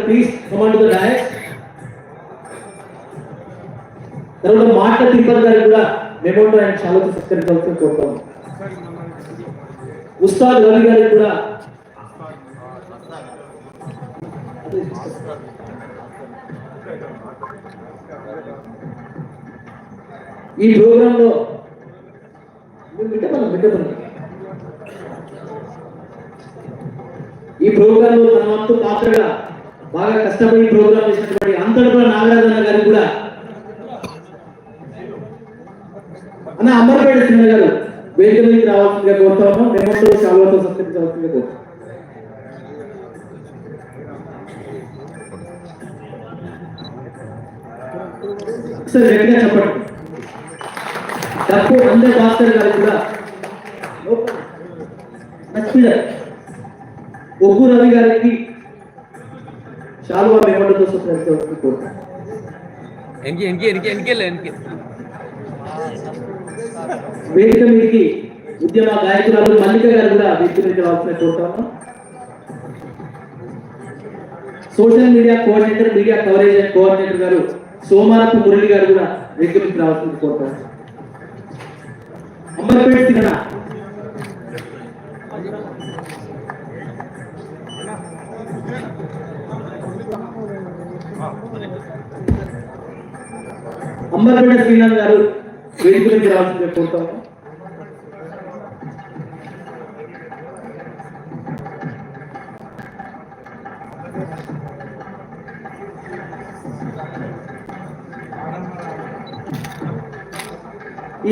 Please command the dais తర్వాత మాట తిరుపతి గారికి కూడా మెమోటో అండ్ షాలతో సత్కరించాల్సి కోరుతాం ఉస్తాద్ రవి గారికి కూడా. ఈ ప్రోగ్రామ్లో ఈ ప్రోగ్రామ్లో తన వంతు పాత్రగా బాగా కష్టపడి ప్రోగ్రామ్ చేసినటువంటి అంతర్పల నాగరాజన్న గారు కూడా. అన్న అమర్పేట సింహ గారు వేదిక మీదకి రావాల్సిందిగా కోరుతాము మేమంతా శాలతో సత్కరించవలసిందిగా కోరుతాం ఒకసారి గట్టిగా చెప్పండి. డప్పు అందే భాస్కర్ గారు కూడా. ఒగ్గు రవి గారికి శాలువా మేమంటతో సత్కరించవలసిందిగా కోరుతాం എനിക്ക് എനിക്ക് എനിക്ക് എനിക്കല്ല എനിക്ക് వేదిక మీదకి ఉద్యమ గాయకురాలు మల్లిక గారు కూడా వేదిక మీదకి రావాల్సిన కోరుతాము social media coordinator media coverage and coordinator గారు సోమారపు మురళి గారు కూడా వేదిక మీదకి రావాల్సింది కోరుతాము అమ్మర్పేట తిన అమ్మర్పేట శ్రీనాథ్ గారు వేదికలకి మీదకి కోరుతాము.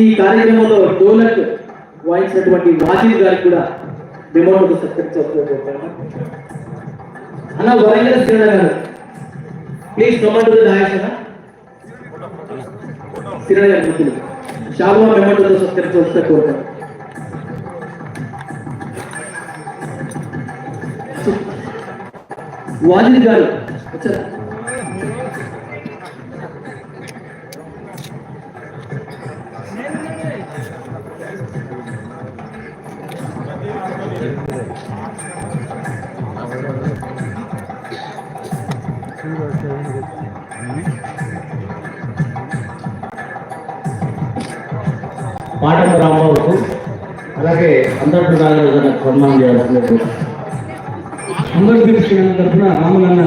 ఈ కార్యక్రమంలో డోలక్ వాయించినటువంటి వాజిద్ గారికి కూడా డిమాండ్ సత్కరించవచ్చు అన్న వరంగల్ శ్రీణ గారు ప్లీజ్ కమాండ్ టు దాయస్ అన్న శ్రీణ గారి మిత్రులు షాబా మెమంటోతో సత్కరించవచ్చు కోరుతాను వాజిద్ గారు వచ్చారా పాటల రామారావుకు అలాగే అందరికీ రాజు సన్మానం చేయాల్సిన అందరికీ తరఫున రామలన్న